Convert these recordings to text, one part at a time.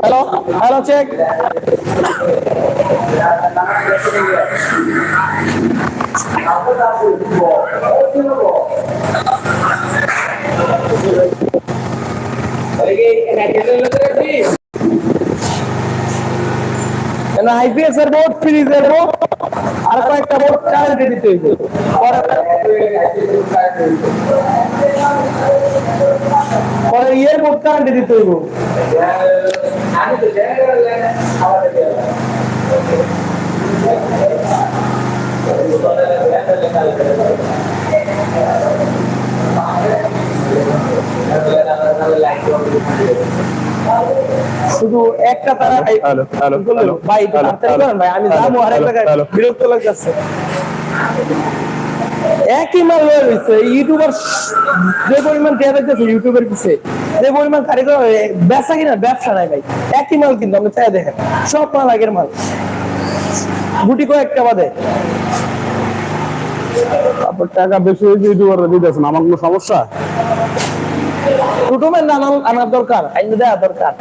Hello, hello, check. না IPS এর board ফ্রিজের বোর্ড আর কয়েকটা বোর্ড চার্জে দিতে হইবে। পরে পরে ইয়ের বোর্ড কারেন্টে দিতে হইব। শুধু একটা তারা ভাই একটু ভাই আমি যাব জায়গায় হ্যালো বিরক্ত লাগতেছে। একই মাল রয়েছে ইউটিউবার যে পরিমাণ ইউটিউবের পিছে যে পরিমাণ কারিগর ব্যবসা কিনা ব্যবসা নাই ভাই। একই মাল কিন্তু আপনি চাই দেখেন সব মাল আগের মাল। গুটি কয়েকটা বাদে। তারপর টাকা বেশি হয়েছে ইউটিউবাররা দিতেছেন আমার কোনো সমস্যা? টুটুমের নাম আনার দরকার আইন দেওয়া দরকার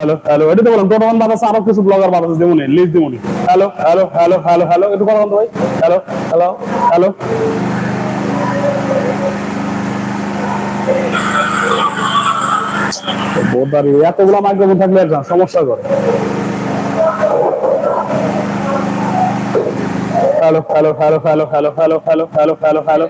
হ্যালো হ্যালো এটা তো বললাম কিছু ব্লগার বাতাস দেবুনি list দেবুনি hello hello hello hello hello একটু কথা বলতো ভাই এতগুলো মাইক্রোফোন থাকলে একটা সমস্যা করে hello hello hello hello hello hello hello hello hello hello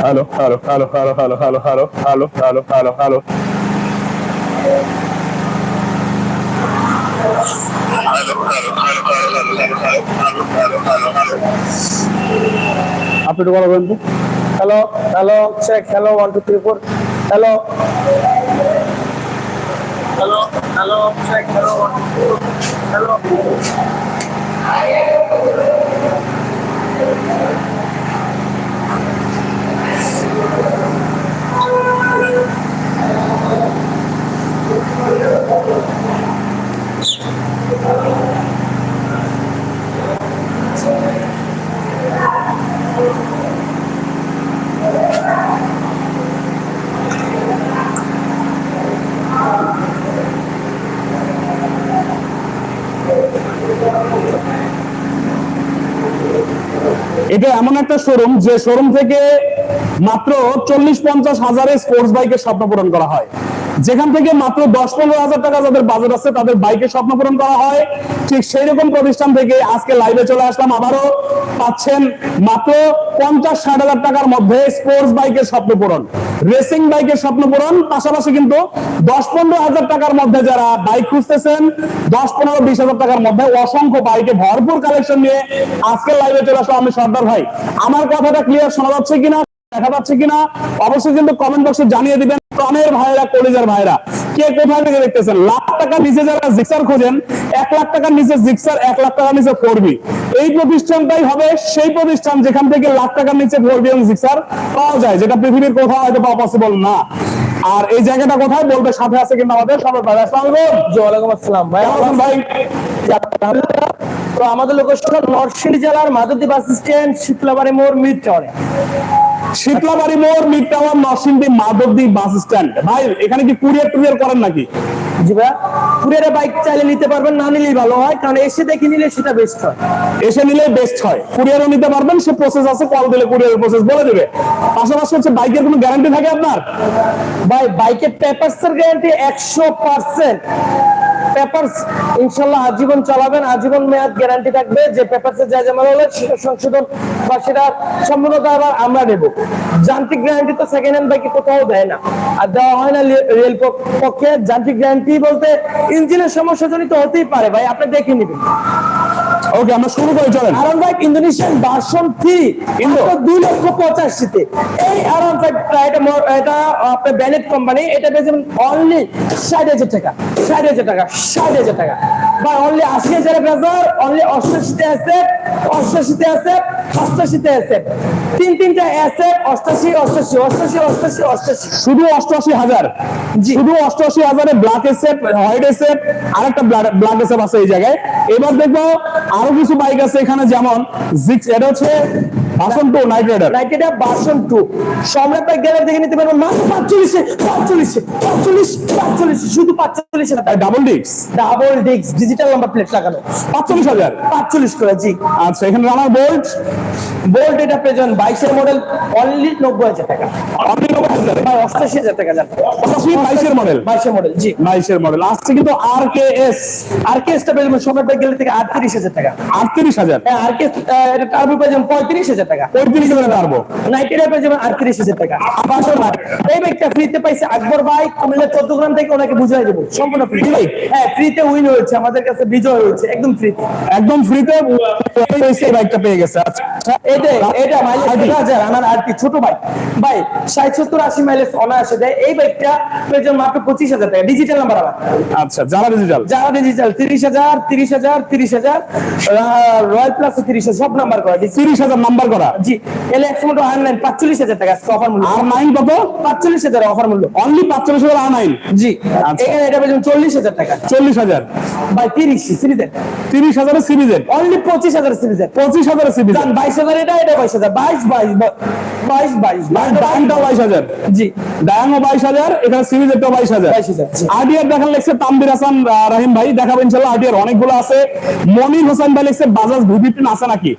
hello hello hello hello hello hello hello hello hello hello hello আপনি একটু বলবেন hello hello check hello one two three four Halo. Halo, halo, check halo. kalau Thank you. এটা এমন একটা showroom যে showroom থেকে মাত্র চল্লিশ পঞ্চাশ হাজারের স্পোর্টস বাইকের স্বপ্ন পূরণ করা হয়। যেখান থেকে মাত্র দশ পনেরো হাজার টাকা যাদের বাজার আছে, তাদের বাইকের স্বপ্ন পূরণ করা হয়। ঠিক সেই রকম প্রতিষ্ঠান থেকে আজকে লাইভে চলে আসলাম। আবারও পাচ্ছেন মাত্র পঞ্চাশ ষাট হাজার টাকার মধ্যে স্পোর্টস বাইকের স্বপ্ন পূরণ। রেসিং বাইকের স্বপ্ন পূরণ। পাশাপাশি কিন্তু দশ পনেরো হাজার টাকার মধ্যে যারা বাইক খুঁজতেছেন, দশ পনেরো বিশ হাজার টাকার মধ্যে অসংখ্য বাইকে ভরপুর কালেকশন নিয়ে আজকে লাইভে চলে আসলাম আমি সর্দার ভাই। আমার কথাটা ক্লিয়ার শোনা যাচ্ছে কিনা, দেখা যাচ্ছে কিনা, অবশ্যই কিন্তু কমেন্ট বক্সে জানিয়ে দিবেন। প্রাণের ভাইরা কলেজের ভাইরা কে কোথায় থেকে দেখতেছেন। লাখ টাকার নিচে যারা জিক্সার খোঁজেন এক লাখ টাকার নিচে জিক্সার এক লাখ টাকার নিচে ফোরবি। এই প্রতিষ্ঠানটাই হবে সেই প্রতিষ্ঠান যেখান থেকে লাখ টাকার নিচে ফোরবি এবং জিক্সার পাওয়া যায় যেটা পৃথিবীর কোথাও হয়তো পাওয়া পসিবল না। আর এই জায়গাটা কোথায় বলবে সাথে আছে কিন্তু আমাদের সবার ভাই আসসালামু আলাইকুম। ওয়ালাইকুম আসসালাম। ভাই ভাই? তো আমাদের লোকেশন নরসিংদী জেলার মাধবদী বাস স্ট্যান্ড শীতলাবাড়ি মোড় মিড টাওয়ারে শীতলাবাড়ি মোড় mid tower Narsingdi Madhabdi bus stand ভাই এখানে কি কুরিয়ার টুরিয়ার করেন নাকি? জি ভাই কুরিয়ারে বাইক চাইলে নিতে পারবেন না নিলেই ভালো হয় কারণ এসে দেখে নিলে সেটা বেস্ট হয়। এসে নিলে বেস্ট হয়। কুরিয়ারও নিতে পারবেন সে প্রসেস আছে কল দিলে কুরিয়ারের প্রসেস বলে দেবে। পাশাপাশি হচ্ছে বাইকের কোনো গ্যারান্টি থাকে আপনার? ভাই বাইকের পেপারস এর গ্যারান্টি একশো পার্সেন্ট পেপারস ইনশাল্লাহ আজীবন চালাবেন, আজীবন মেয়াদ গ্যারান্টি থাকবে। যে পেপারসে যা ঝামেলা হলে, সেটা সংশোধন বা সেটা সম্পূর্ণ আবার আমরা নেব। যান্ত্রিক গ্যারান্টি তো সেকেন্ড হ্যান্ড বাইকে কোথাও দেয় না। আর দেওয়া হয় না রেল পক্ষে। যান্ত্রিক গ্যারান্টি বলতে ইঞ্জিনের সমস্যা জনিত হতেই পারে ভাই, আপনি দেখে নেবেন। ওকে আমরা শুরু করে চলেন। আরাম bike Indonesian version three Indo. দুই লক্ষ পঁচাশিতে। এই আরাম বাইক এটা এটা আপনার ব্যানেট কোম্পানি এটা পেয়েছেন অনলি ষাট হাজার টাকা। ষাট হাজার টাকা ষাট হাজার টাকা। বা অনলি আশি হাজার ব্রাজার অনলি অষ্টাশিতে আছে অষ্টাশিতে আছে অষ্টাশিতে আছে তিন তিনটা আছে অষ্টাশি অষ্টাশি অষ্টাশি অষ্টাশি অষ্টাশি শুধু অষ্টআশি হাজার। শুধু অষ্টআশি হাজারে ব্ল্যাক এসেপ হোয়াইট এসেপ আরেকটা ব্ল্যাক এসেপ আছে এই জায়গায়। এবার দেখব আরও কিছু বাইক আছে এখানে যেমন জিক্স এটা হচ্ছে ভাষণ টু নাইট রাইডার নাইটেটা ভার্সন টু সম্রাট বাইক গেলে দেখে নিতে পারবেন মাত্র পাঁচচল্লিশে পাঁচচল্লিশে পাঁচচল্লিশ পাঁচচল্লিশ শুধু পাঁচচল্লিশে টাকা ডাবল ডিক্স double disc digital number plate লাগানো। পাঁচচল্লিশ হাজার? পাঁচচল্লিশ করে জি। আচ্ছা এখানে রানার বোল্ট বোল্ট এটা প্রেজেন্ট বাইশের মডেল অনলি নব্বই হাজার টাকা। অনলি নব্বই হাজার বা অষ্টাশি হাজার টাকা যান পঁচাশি বাইশের মডেল বাইশের মডেল জি। বাইশের মডেল আসছে কিন্তু আর কে এস আর কে এসটা পেয়ে যাবেন সম্রাট বাইক গেলে থেকে আটত্রিশ হাজার টাকা। আটত্রিশ হাজার? হ্যাঁ আর কে এটা টার্বো যাবেন পঁয়ত্রিশ হাজার টাকা। পঁয়ত্রিশ হাজার পারব নাইটেরা পেয়ে যাবেন আটত্রিশ হাজার টাকা। বাসর বাইক এই বাইকটা ফ্রিতে পাইছে আকবর বাইক কুমিল্লা চোদ্দ গ্রাম থেকে ওনাকে বুঝাই দেবো। সম্পূর্ণ ফ্রি হ্যাঁ ফ্রিতে উইন হয়েছে। আমাদের কাছে বিজয় হয়েছে। একদম ফ্রিতে একদম ফ্রিতে এই বাইকটা পেয়ে গেছে। আচ্ছা। এটা এটা মাইলেজ হাজার আমার আর কি ছোট বাইক ভাই ষাট সত্তর আশি মাইলেজ অনায়াসে দেয়। এই বাইকটা মাত্র পঁচিশ হাজার টাকা। ডিজিটাল নাম্বার আবার আচ্ছা যারা ডিজিটাল যারা ডিজিটাল তিরিশ হাজার তিরিশ হাজার তিরিশ হাজার রয়্যাল প্লাস তিরিশ সব নাম্বার করা। তিরিশ হাজার নাম্বার করা। জি এলে একশো মোটো আর নাইন পাঁচচল্লিশ হাজার টাকা অফার মূল্য। আর নাইন কত পাঁচচল্লিশ হাজার অফার মূল্য। অনলি পাঁচচল্লিশ হাজার আর নাইন জি আচ্ছা। এখানে এটা পেয়েছেন চল্লিশ হাজার টাকা। চল্লিশ হাজার। ভাই তিরিশ সিরিজের। তিরিশ হাজারের সিরিজের? অনলি পঁচিশ হাজার সিরিজের। পঁচিশ হাজারের সিরিজ বাইশ হাজার এটা এটা বাইশ হাজার। বাইশ বাইশ বাইশ বাইশ বাইশ বাইশ হাজার। জি। ডায়াংও বাইশ হাজার এখানে সিরিজেরটাও বাইশ হাজার। আরডিআর দেখান লিখছে তামবির হাসান রাহিম ভাই দেখাবো ইনশাল্লাহ আরডিআর অনেকগুলো আছে। মনির হোসেন ভাই লিখছে বাজাজ ভিভিপিন আছে নাকি?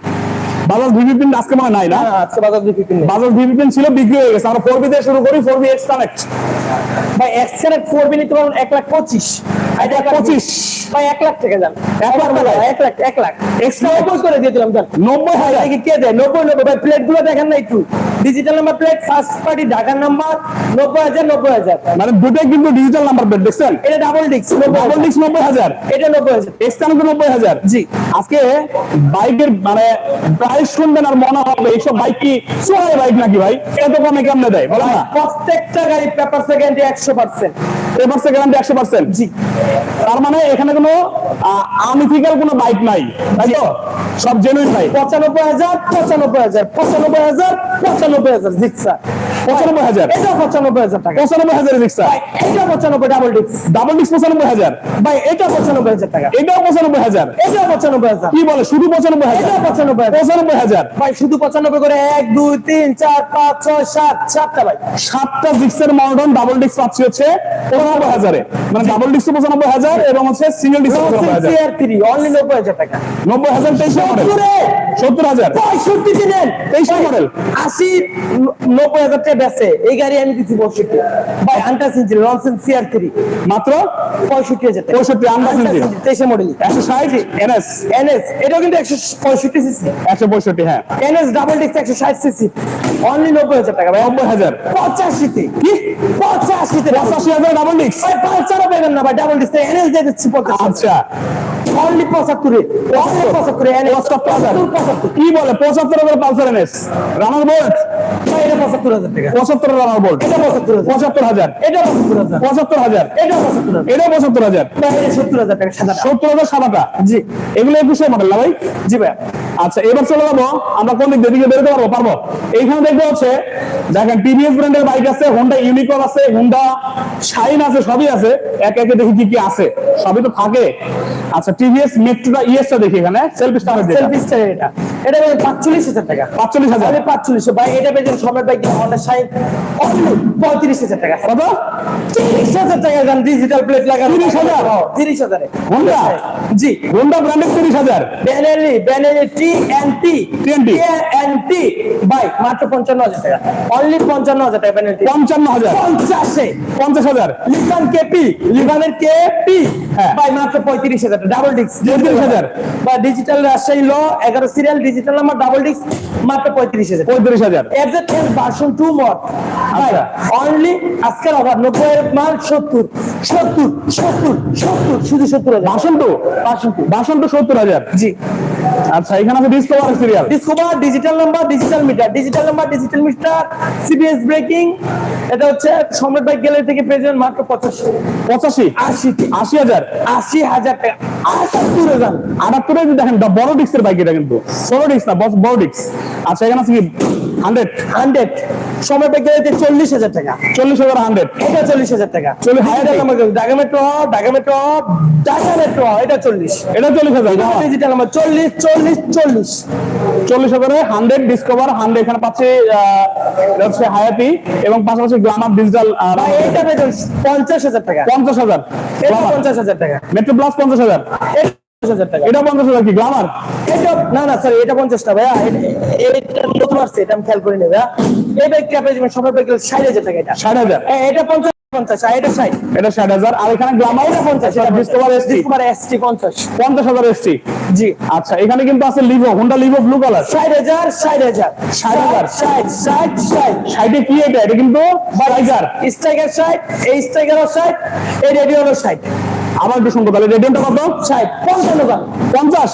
বাজাজ ভিভিপিন আজকে মনে নাই না? না আজকে বাজার দুই পিন বাজাজ ভিভিপিন ছিল বিক্রি হয়ে গেছে। আমরা ফোর বি দিয়ে শুরু করি ফোর বি এক্স কানেক্ট ভাই এক্স ফোর বি নিতে পারবেন এক লাখ পঁচিশ। এটা এক লাখ পঁচিশ। ভাই এক লাখ টাকা যান এক লাখ এক লাখ এক লাখ। করে দিয়ে দিলাম নব্বই হাজার দেখি কে দেয়? নব্বই নব্বই। ভাই প্লেটগুলো দেখেন না একটু। Digital number plate first party ঢাকার নাম্বার নব্বই হাজার নব্বই হাজার। মানে দুটোই কিন্তু ডিজিটাল নাম্বার প্লেট দেখছেন? এটা ডাবল ডিস্ক ডাবল ডিক্স নব্বই হাজার। এটা নব্বই হাজার। এক্স নব্বই হাজার। জি। আজকে বাইকের মানে প্রাইস শুনবেন আর মনে হবে এইসব বাইক কি বাইক নাকি ভাই? এত কমে কেমনে দেয়? বলো না। প্রত্যেকটা গাড়ি পেপার সেকেন্ডে একশো পার্সেন্ট এবার গ্যারান্টি একশো পার্সেন্ট। জি। তার মানে এখানে কোনো আনইথিক্যাল কোনো বাইক নাই। তাই তো? সব জেনুইন বাইক পঁচানব্বই হাজার পঁচানব্বই হাজার পঁচানব্বই হাজার পঁচানব্বই হাজার জিক্সা পঁচানব্বই হাজার। এটা পঁচানব্বই হাজার টাকা। পঁচানব্বই হাজার রিক্সা এটা পঁচানব্বই ডাবল ডিস্ক ডাবল ডিক্স পঁচানব্বই হাজার। ভাই এটা পঁচানব্বই হাজার টাকা। এটাও পঁচানব্বই হাজার। এটা পঁচানব্বই হাজার। কি বলে? শুধু পঁচানব্বই হাজার। এটা পঁচানব্বই পঁচানব্বই হাজার। ভাই শুধু পঁচানব্বই করে এক দুই তিন চার পাঁচ ছয় সাত সাতটা ভাই। সাতটা ডিক্সের মডন ডাবল ডিক্স পাচ্ছি হচ্ছে পঁচানব্বই হাজারে। মানে ডাবল ডিক্স পঁচানব্বই হাজার এবং হচ্ছে সিঙ্গেল ডিক্স পঁচানব্বই হাজার। অনলি নব্বই হাজার টাকা। নব্বই হাজার তেইশের মডেল সত্তর হাজার। পঁয়ষট্টি দিলেন তেইশের মডেল আশি নব্বই হাজার টাকা বেছে এই গাড়ি আমি দিচ্ছি পঁয়ষট্টি। ভাই আন্টাস ইঞ্জিন লনসেন সিআর থ্রি মাত্র? পঁয়ষট্টি হাজার টাকা। পঁয়ষট্টি আন্দাজ ইঞ্জিন তেইশে মডেল একশো ষাট? এনএস এনএস এটাও কিন্তু একশো পঁয়ষট্টি সিসি একশো পঁয়ষট্টি হ্যাঁ। এনএস ডাবল ডিস্ক একশো ষাট সিসি অনলি নব্বই হাজার টাকা ভাই। নব্বই হাজার। পঁচাশিতে। কি? পঁচাশিতে পঁচাশি হাজার ডাবল ডিক্স ভাই পাঁচশো পেবেন না ভাই ডাবল ডিস্ক এনএস দিয়ে দিচ্ছি আচ্ছা। অনলি পঁচাত্তরে। অনলি পঁচাত্তরে এনএস। পঁচাত্তর হাজার পঁচাত্তর কি বলে পঁচাত্তর হাজার পালসার এনএস রানার বোল্ট ভাই ভাই এটা পঁচাত্তর হাজার টাকা। পঁচাত্তর রানার বোল্ট এটা পঁচাত্তর পঁচাত্তর হাজার। এটা পঁচাত্তর হাজার। পঁচাত্তর হাজার। এটা পঁচাত্তর হাজার। এটাও পঁচাত্তর হাজার। সত্তর হাজার টাকা সাদা সত্তর হাজার সাদাটা। জি। এগুলো একুশে মডেল না ভাই? জি ভাই আচ্ছা এবার চলে যাব আমরা কোন দিক দিয়ে বেরোতে পারব? পারব। এইখানে দেখব হচ্ছে দেখেন টিভিএস ব্র্যান্ডের বাইক আছে হোন্ডা ইউনিকর্ন আছে হোন্ডা শাইন আছে সবই আছে। এক একে দেখি কি কি আছে। সবই তো থাকে। আচ্ছা টিভিএস মেট্রোটা ইএসটা দেখি এখানে। সেলফ স্টার্ট সেলফি স্টার এটা। এটা পাঁচচল্লিশ হাজার টাকা। পাঁচচল্লিশ হাজার। তাহলে পাঁচচল্লিশ ভাই এটা পেয়েছেন সময় বাইক হন্ডা শাইন অনলি পঁয়ত্রিশ হাজার টাকা। কত? তিরিশ হাজার টাকা যান ডিজিটাল প্লেট লাগানো। 30,000? তিরিশ হাজারে। Honda? জি। হোন্ডা ব্র্যান্ডের তিরিশ হাজার। Benelli Benelli T N T TNT? N মাত্র পঞ্চান্ন হাজার টাকা। অনলি পঞ্চান্ন হাজার টাকা ব্যানারি পঞ্চান্ন হাজার। পঞ্চাশে। পঞ্চাশ হাজার। কেপি লিফানের কেপি হ্যাঁ। মাত্র পঁয়ত্রিশ হাজার ডাবল ডিস্ক 35,000 বা ডিজিটাল রাজশাহী ল এগারো serial digital number double disc মাত্র পঁয়ত্রিশ হাজার। পঁয়ত্রিশ হাজার। FZ S version two mod আচ্ছা। অনলি আজকের অফার নব্বই এর মাল শুধু সত্তর হাজার। বাসন টু বাসন টু বাসন টু সত্তর হাজার। জি। আচ্ছা এখানে আছে Discover serial Discover digital number digital meter digital number digital meter CBS braking এটা হচ্ছে সম্রাট বাইক গ্যালারি থেকে প্রেজেন্ট মাত্র পঁচাশি। পঁচাশি? আশি আশি হাজার? আশি হাজার টাকা। আটাত্তর হাজার। আটাত্তরে যদি দেখেন দা বড় ডিস্কের বাইক এটা কিন্তু। বড় ডিস্ক না বস বড় ডিস্ক আচ্ছা এখানে আছে কি? হান্ড্রেড। হান্ড্রেড। সময় বাইক গ্যালারিতে চল্লিশ হাজার টাকা। চল্লিশ হাজার হান্ড্রেড। এটা চল্লিশ হাজার টাকা। চল্লিশ হাজার টাকা। Dhaka metro Dhaka metro Dhaka metro এটা চল্লিশ। এটা চল্লিশ হাজার ডিজিটাল নাম্বার চল্লিশ চল্লিশ চল্লিশ। চল্লিশ হাজারে হান্ড্রেড ডিসকভার হান্ড্রেড এখানে পাচ্ছে হচ্ছে হায়াতি এবং পাশাপাশি গ্লামার ডিজিটাল ভাই এটা পঞ্চাশ হাজার টাকা। পঞ্চাশ হাজার। পঞ্চাশ হাজার টাকা। মেট্রো প্লাস পঞ্চাশ হাজার। এটা পঞ্চাশ হাজার টাকা। এটা পঞ্চাশ হাজার কি গ্লামার এটা না না স্যার এটা পঞ্চাশটা ভাইয়া। এটা- এটা নতুন আসছে এটা আমি খেয়াল করে নেবে এই ব্যাগটা আপনি যেমন সবার ব্যাগ ষাট হাজার টাকা এটা। ষাট হাজার? এটা পঞ্চাশ পঞ্চাশ এটা ষাট। এটা ষাট হাজার আর এখানে গ্লামার এটা পঞ্চাশ ডিসকভার এসটি ডিসকভার এসটি পঞ্চাশ। পঞ্চাশ হাজার এসটি জি। আচ্ছা এখানে কিন্তু আছে Livo Honda Livo blue colour ষাট হাজার ষাট হাজার। ষাট হাজার। ষাট ষাট ষাট। সাইডে কি এটা? এটা কিন্তু স্ট্রাইকার ষাট এই স্ট্রাইকারও ষাট। এই ষাট। আবার একটু শুনতে তাহলে রেডিয়ামটা কত ষাট পঞ্চান্ন ভাই পঞ্চাশ?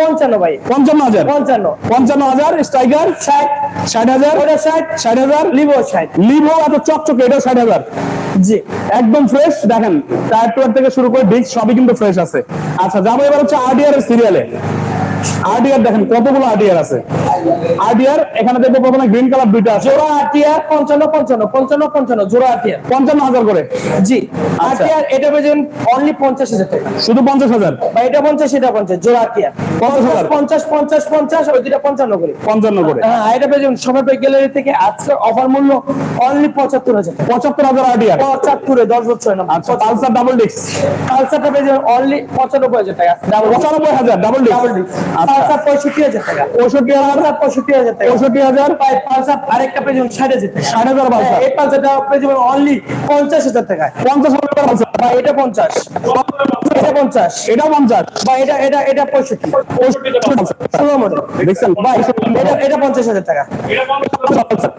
পঞ্চান্ন ভাই। পঞ্চান্ন হাজার? পঞ্চান্ন। পঞ্চান্ন হাজার স্ট্রাইকার ষাট। ষাট হাজার? ওটা ষাট। ষাট হাজার? লিভো ষাট। লিভো এত চকচকে এটা ষাট হাজার? জি। একদম ফ্রেশ দেখেন টায়ার টুয়ার থেকে শুরু করে ডিস্ক সবই কিন্তু ফ্রেশ আছে। আচ্ছা যাব এবার হচ্ছে আরডিআর এর সিরিয়ালে আরডিআর দেখেন কতগুলো আরডিআর আছে? আরডিআর এখানে দেখব প্রথমে গ্রিন কালার দুইটা আছে। জোড়া আটিয়ার পঞ্চান্ন পঞ্চান্ন পঞ্চান্ন পঞ্চান্ন জোড়া আটিয়ার পঞ্চান্ন হাজার করে? জি আচ্ছা। আটিয়ার এটা পেয়েছেন অনলি পঞ্চাশ হাজার টাকা। শুধু পঞ্চাশ হাজার? বা এটা পঞ্চাশ এটা পঞ্চাশ জোড়া আটিয়ার পঞ্চাশ হাজার। পঞ্চাশ পঞ্চাশ পঞ্চাশ ওই দুটা পঞ্চান্ন করে। পঞ্চান্ন করে। হ্যাঁ এটা পেয়েছেন সময় গ্যালারি থেকে আজকে অফার মূল্য অনলি পঁচাত্তর হাজার পঁচাত্তর হাজার পঁচাত্তরে দশ বছর না আচ্ছা পালসার ডাবল ডিস্ক পেয়েছেন অনলি পঁচানব্বই হাজার টাকা। ডাবল পঁচানব্বই হাজার ডাবল ডাবল ডিস্ক ডিস্ক আচ্ছা পালসার পঁয়ষট্টি হাজার টাকা। পঁয়ষট্টি হাজার? পঁয়ষট্টি হাজার টাকা। পঁয়ষট্টি হাজার? পালসার আরেকটা পেয়েছেন ষাট হাজার টাকা। ষাট হাজার পালসার এই পালসারটা পেয়েছেন অনলি পঞ্চাশ হাজার টাকা। পঞ্চাশ হাজার পালসার বা এটা পঞ্চাশ। এটা পঞ্চাশ। এটা পঞ্চাশ। বা এটা এটা এটা পঁয়ষট্টি। ষোলো মডেল দেখছেন? ভাই এটা এটা পঞ্চাশ হাজার টাকা।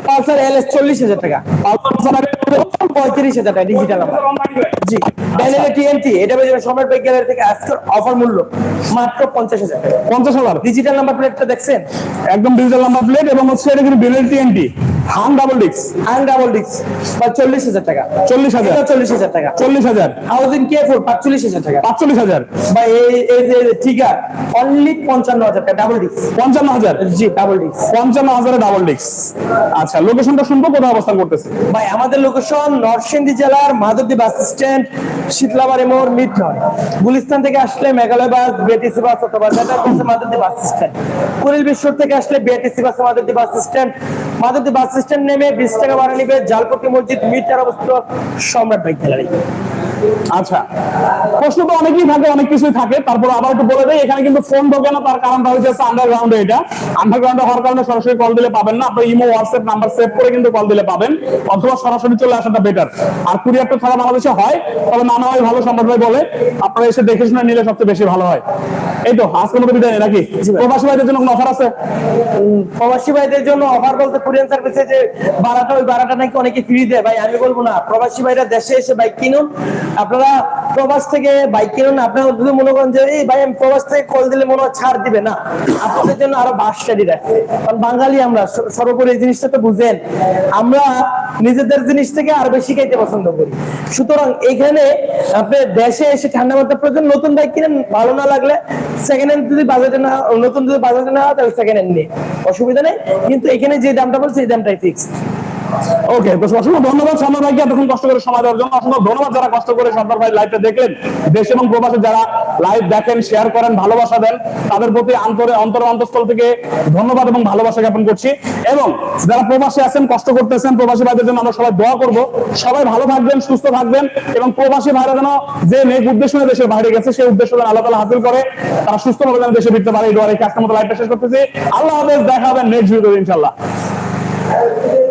পালসার এল এস চল্লিশ হাজার টাকা। পঁয়ত্রিশ হাজার টাকা ডিজিটাল নাম্বার জি। ব্যানেলে টিএনটি এটা পেয়েছেন সম্রাট বাইক থেকে আজকের অফার মূল্য মাত্র পঞ্চাশ হাজার। টাকা পঞ্চাশ হাজার। ডিজিটাল নাম্বার প্লেটটা দেখছেন? একদম ডিজিটাল নাম্বার প্লেট এবং হচ্ছে এটা কিন্তু বিলেল টিএনটি হান ডাবল ডিস্ক আন ডাবল ডিস্ক বা চল্লিশ হাজার টাকা। চল্লিশ হাজার। চল্লিশ হাজার টাকা। চল্লিশ হাজার। হাউজিং কে ফোর পাঁচচল্লিশ হাজার টাকা। পাঁচচল্লিশ হাজার। বা এই এই যে ঠিকা অনলি পঞ্চান্ন হাজার টাকা ডাবল ডিস্ক পঞ্চান্ন হাজার। জি ডাবল ডিস্ক পঞ্চান্ন হাজারে ডাবল ডিস্ক আচ্ছা লোকেশনটা শুনব কোথায় অবস্থান করতেছে? ভাই আমাদের লোকেশন নরসিংদী জেলার মাধবদী বাস স্ট্যান্ড শীতলাবাড়ি মোড় মিটনয় গুলিস্তান থেকে আসলে মেঘালয় বাস বিএটিসি বাস অথবা বেটার বাসে স্ট্যান্ড কুড়িল বিশ্বর থেকে আসলে বিআরটিসি বাসে Madhabdi bus stand Madhabdi bus stand নেমে বিশ টাকা ভাড়া নিবে জালপট্টি মসজিদ মিটার অবস্থিত সম্রাট বাইক গ্যালারি আচ্ছা প্রশ্ন তো অনেকই থাকে অনেক কিছুই থাকে। তারপর আবার একটু বলে দেয় এখানে কিন্তু ফোন ঢোকে না তার কারণটা হচ্ছে আন্ডারগ্রাউন্ডে এটা। আন্ডারগ্রাউন্ডে হওয়ার কারণে সরাসরি কল দিলে পাবেন না আপনার ইমো হোয়াটসঅ্যাপ নাম্বার সেভ করে কিন্তু কল দিলে পাবেন অথবা সরাসরি চলে আসাটা বেটার আর কুরিয়ারটা ছাড়া বাংলাদেশে হয় তবে না হয় ভালো সম্ভব ভাই বলে। আপনারা এসে দেখে শুনে নিলে সবচেয়ে বেশি ভালো হয়। এই তো আজকের মতো বিদায় নাকি? প্রবাসী ভাইদের জন্য কোনো অফার আছে? প্রবাসী ভাইদের জন্য অফার বলতে কুরিয়ান সার্ভিসে যে ভাড়াটা ওই ভাড়াটা নাকি অনেকে ফ্রি দেয়। ভাই আমি বলব না প্রবাসী ভাইরা দেশে এসে বাইক কিনুন আপনারা প্রবাস থেকে বাইক কিনুন আপনারা যদি মনে করেন যে, এই ভাই, আমি প্রবাস থেকে কল দিলে মনে হয় ছাড় দিবে। না, আপনাদের জন্য আরও বাস স্টাডি রাখবে কারণ বাঙালি আমরা সর্বোপরি এই জিনিসটা তো বুঝেন, আমরা নিজেদের জিনিস থেকে আর বেশি খাইতে পছন্দ করি। সুতরাং এখানে আপনি দেশে এসে ঠান্ডা মাথা প্রয়োজন, নতুন বাইক কিনেন, ভালো না লাগলে সেকেন্ড হ্যান্ড যদি বাজেটে না, নতুন যদি বাজেটে না হয়, তাহলে সেকেন্ড হ্যান্ড নিয়ে। অসুবিধা নেই, কিন্তু এখানে যে দামটা বলছে, এই দামটাই ফিক্স ওকে তো অসংখ্য ধন্যবাদ ভাইকে এতক্ষণ কষ্ট করে সময় দেওয়ার জন্য। অসংখ্য ধন্যবাদ যারা কষ্ট করে ভাই লাইভটা দেখলেন। দেশ এবং প্রবাসে যারা লাইভ দেখেন শেয়ার করেন, ভালোবাসা দেন, তাদের প্রতি অন্তর অন্তঃস্থল থেকে ধন্যবাদ এবং ভালোবাসা জ্ঞাপন করছি। এবং যারা প্রবাসে আছেন, কষ্ট করতেছেন, প্রবাসী ভাইদের জন্য আমরা সবাই দোয়া করব। সবাই ভালো থাকবেন, সুস্থ থাকবেন এবং প্রবাসী ভাইরা যেন যে নেক উদ্দেশ্য দেশের বাইরে গেছে, সেই উদ্দেশ্য যেন আল্লাহ হাসিল করে, তারা সুস্থভাবে যেন দেশে ফিরতে পারে। এই দোয়ারে আজকের মতো লাইভটা শেষ করতেছি। আল্লাহ হাফেজ, দেখা হবে নেক্সট ভিডিও ইনশাল্লাহ